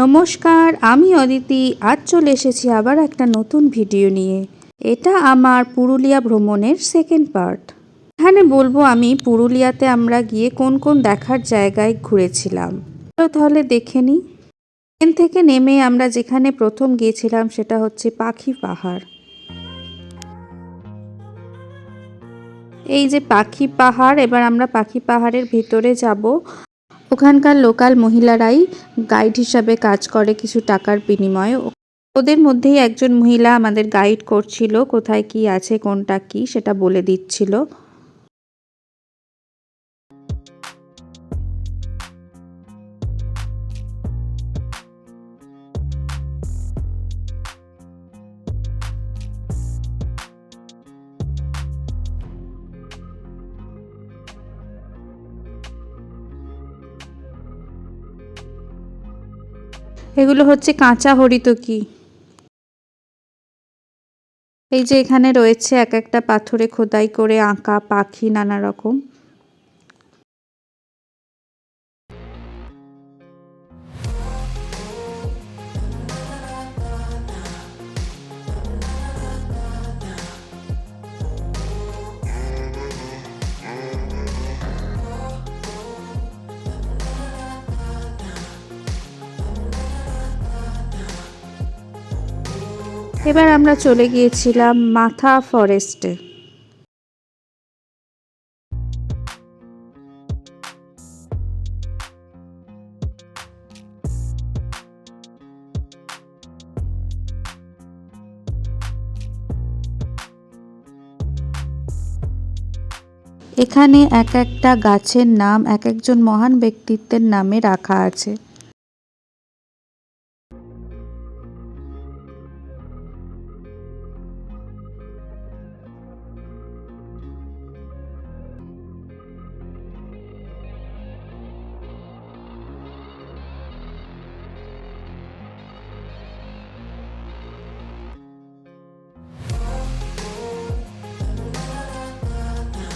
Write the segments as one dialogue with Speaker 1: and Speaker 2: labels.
Speaker 1: নমস্কার, আমি অদিতি। আজ চলে এসেছি আবার একটা নতুন ভিডিও নিয়ে। এটা আমার পুরুলিয়া ভ্রমণের সেকেন্ড পার্ট এখানে বলব আমি পুরুলিয়াতে আমরা গিয়ে কোন কোন দেখার জায়গায় ঘুরেছিলাম। তাহলে দেখে নিই। ট্রেন থেকে নেমে আমরা যেখানে প্রথম গিয়েছিলাম সেটা হচ্ছে পাখি পাহাড়। এই যে পাখি পাহাড়, এবার আমরা পাখি পাহাড়ের ভিতরে যাব। ওখানকার লোকাল মহিলারাই গাইড হিসাবে কাজ করে কিছু টাকার বিনিময়ে। ওদের মধ্যেই একজন মহিলা আমাদের গাইড করছিল কোথায় কি আছে, কোনটা কি সেটা বলে দিচ্ছিল। এগুলো হচ্ছে কাঁচা হরিতকি। এই যে এখানে রয়েছে এক একটা পাথরে খোদাই করে আঁকা পাখি নানা রকম। এবার আমরা চলে গিয়েছিলাম মাথা ফরেস্টে এখানে এক একটা গাছের নাম, এক একজন মহান ব্যক্তিত্বের নামে রাখা আছে।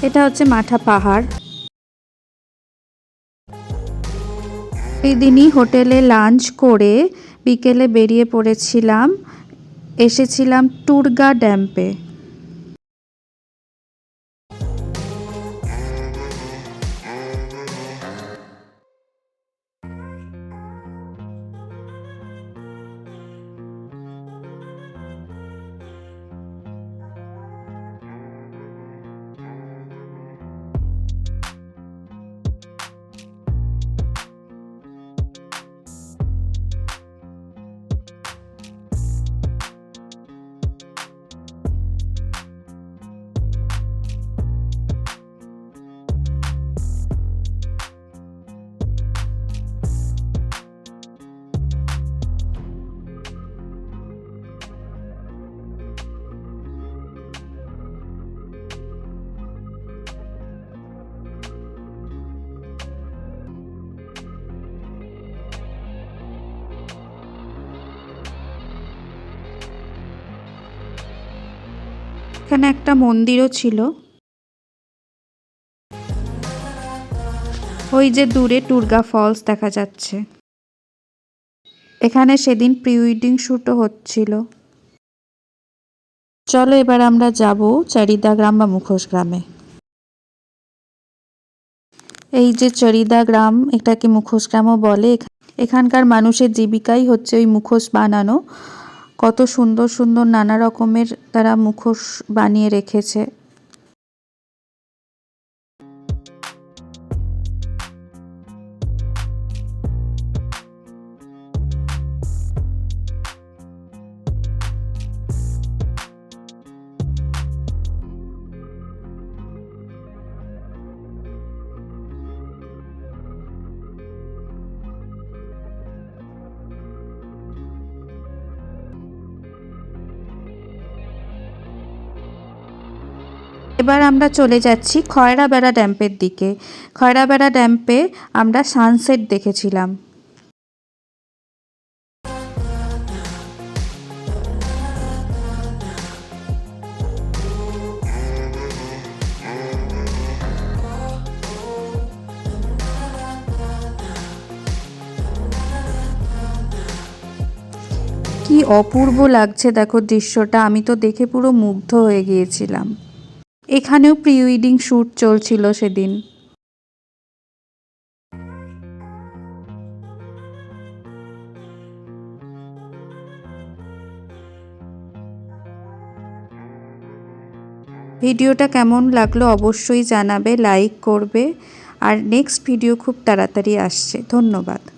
Speaker 1: এটা হচ্ছে মাঠা পাহাড়। এই দিনই হোটেলে লাঞ্চ করে বিকেলে বেরিয়ে পড়েছিলাম, এসেছিলাম টুরগা ড্যাম্পে এখানে একটা মন্দিরও ছিল। ওই যে দূরে টুরগা ফলস দেখা যাচ্ছে। এখানে সেদিন প্রি ওয়েডিং শ্যুটও হচ্ছিল। চলো এবার আমরা যাব চারিদা গ্রাম বা মুখোশ গ্রামে। এই যে চরিদা গ্রাম, এটাকে মুখোশ গ্রামও বলে। এখানকার মানুষের জীবিকাই হচ্ছে ওই মুখোশ বানানো। কত সুন্দর সুন্দর নানা রকমের তারা মুখোশ বানিয়ে রেখেছে। এবার আমরা চলে যাচ্ছি খয়রাবেড়া ড্যাম্পের দিকে। খয়রাবেড়া ড্যাম্পে আমরা সানসেট দেখেছিলাম। কি অপূর্ব লাগছে, দেখো দৃশ্যটা। আমি তো দেখে পুরো মুগ্ধ হয়ে গিয়েছিলাম। এখানেও প্রি ওয়েডিং শ্যুট চলছিল সেদিন। ভিডিওটা কেমন লাগল অবশ্যই জানাবে, লাইক করবে, আর নেক্সট ভিডিও খুব তাড়াতাড়ি আসছে। ধন্যবাদ।